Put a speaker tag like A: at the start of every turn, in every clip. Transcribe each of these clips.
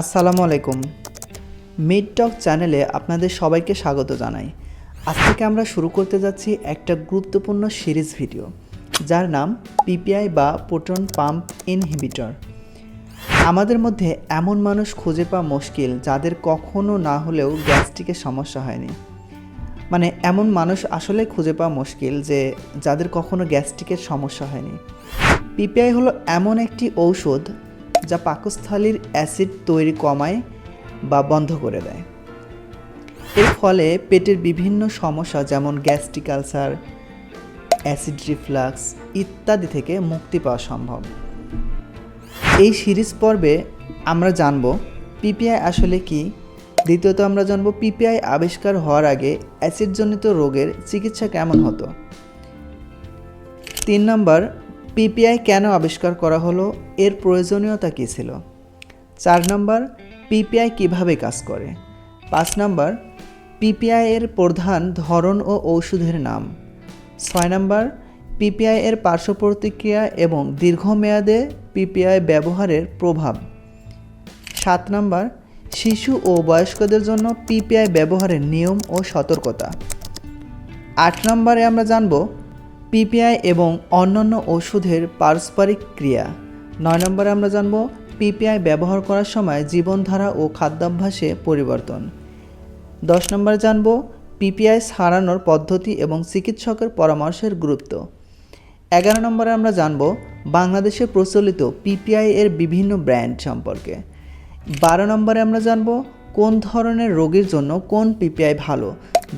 A: আসসালামু আলাইকুম। মিড টক চ্যানেলে আপনাদের সবাইকে স্বাগত জানাই। আজ থেকে আমরা শুরু করতে যাচ্ছি একটা গুরুত্বপূর্ণ সিরিজ ভিডিও, যার নাম পিপিআই বা প্রোটন পাম্প ইনহিবিটর। আমাদের মধ্যে এমন মানুষ খুঁজে পাওয়া মুশকিল, যাদের কখনো না হলেও গ্যাস্ট্রিকের সমস্যা হয়নি। মানে এমন মানুষ আসলে খুঁজে পাওয়া মুশকিল যে যাদের কখনো গ্যাস্ট্রিকের সমস্যা হয়নি। পিপিআই হলো এমন একটি ঔষধ যা পাকস্থলীর অ্যাসিড তৈরি কমায় বা বন্ধ করে দেয়। এর ফলে পেটের বিভিন্ন সমস্যা যেমন গ্যাস্ট্রিক আলসার, অ্যাসিড রিফ্লাক্স ইত্যাদি থেকে মুক্তি পাওয়া সম্ভব। এই সিরিজ পর্বে আমরা জানব পিপিআই আসলে কি? দ্বিতীয়ত আমরা জানব পিপিআই আবিষ্কার হওয়ার আগে অ্যাসিডজনিত রোগের চিকিৎসা কেমন হতো? তিন নম্বর পিপিআই কেন আবিষ্কার করা হলো? এর প্রয়োজনীয়তা কী ছিল? চার নম্বর, পিপিআই কীভাবে কাজ করে? পাঁচ নম্বর, পিপিআই এর প্রধান ধরন ও ঔষধের নাম। ছয় নম্বর, পিপিআই এর পার্শ্ব প্রতিক্রিয়া এবং দীর্ঘমেয়াদে পিপিআই ব্যবহারের প্রভাব। সাত নম্বর, শিশু ও বয়স্কদের জন্য পিপিআই ব্যবহারের নিয়ম ও সতর্কতা। আট নম্বরে আমরা জানব পিপিআই এবং অন্যান্য ওষুধের পারস্পরিক ক্রিয়া। নয় নম্বরে আমরা জানব, পিপিআই ব্যবহার করার সময় জীবনধারা ও খাদ্যাভ্যাসে পরিবর্তন। দশ নম্বরে জানব, পিপিআই সারানোর পদ্ধতি এবং চিকিৎসকের পরামর্শের গুরুত্ব। এগারো নম্বরে আমরা জানব, বাংলাদেশে প্রচলিত পিপিআই এর বিভিন্ন ব্র্যান্ড সম্পর্কে। বারো নম্বরে আমরা জানব, কোন ধরনের রোগীর জন্য কোন পিপিআই ভালো,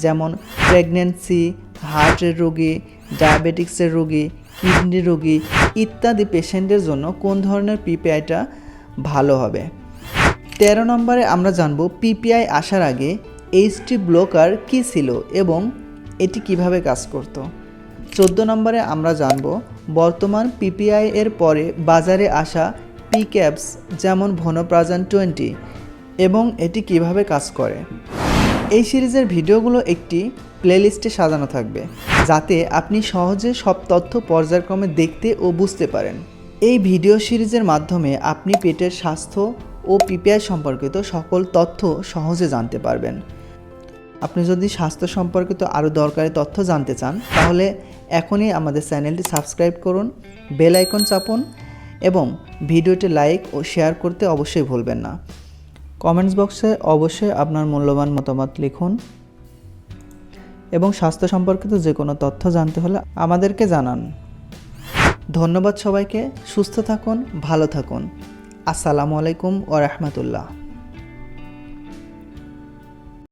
A: যেমন প্রেগনেন্সি হার্টের রোগী, ডায়াবেটিক্সের রোগী কিডনি রোগী ইত্যাদি পেশেন্টের জন্য কোন ধরনের পিপিআইটা ভালো হবে? তেরো নম্বরে আমরা জানব পিপিআই আসার আগে এইচটি ব্লকার কী ছিল এবং এটি কীভাবে কাজ করত? চোদ্দ নম্বরে আমরা জানব বর্তমান পিপিআই এর পরে বাজারে আসা পি ক্যাপস যেমন ভনোপ্রাজান টোয়েন্টি এবং এটি কীভাবে কাজ করে? এই সিরিজের ভিডিওগুলো একটি প্লেলিস্টে সাজানো থাকবে, যাতে আপনি সহজে সব তথ্য পর্যায়ক্রমে দেখতে ও বুঝতে পারেন। এই ভিডিও সিরিজের মাধ্যমে আপনি পেটের স্বাস্থ্য ও পিপিআই সম্পর্কিত সকল তথ্য সহজে জানতে পারবেন। আপনি যদি স্বাস্থ্য সম্পর্কিত আরও দরকারি তথ্য জানতে চান, তাহলে এখনই আমাদের চ্যানেলটি সাবস্ক্রাইব করুন, বেল আইকন চাপুন এবং ভিডিওটি লাইক ও শেয়ার করতে অবশ্যই ভুলবেন না। কমেন্টস বক্সে অবশ্যই আপনার মূল্যবান মতামত লিখুন। এবং স্বাস্থ্য সম্পর্কিত যে কোনো তথ্য জানতে হলে আমাদেরকে জানান। ধন্যবাদ সবাইকে। সুস্থ থাকুন, ভালো থাকুন। আসসালামু আলাইকুম ও রহমতুল্লাহ।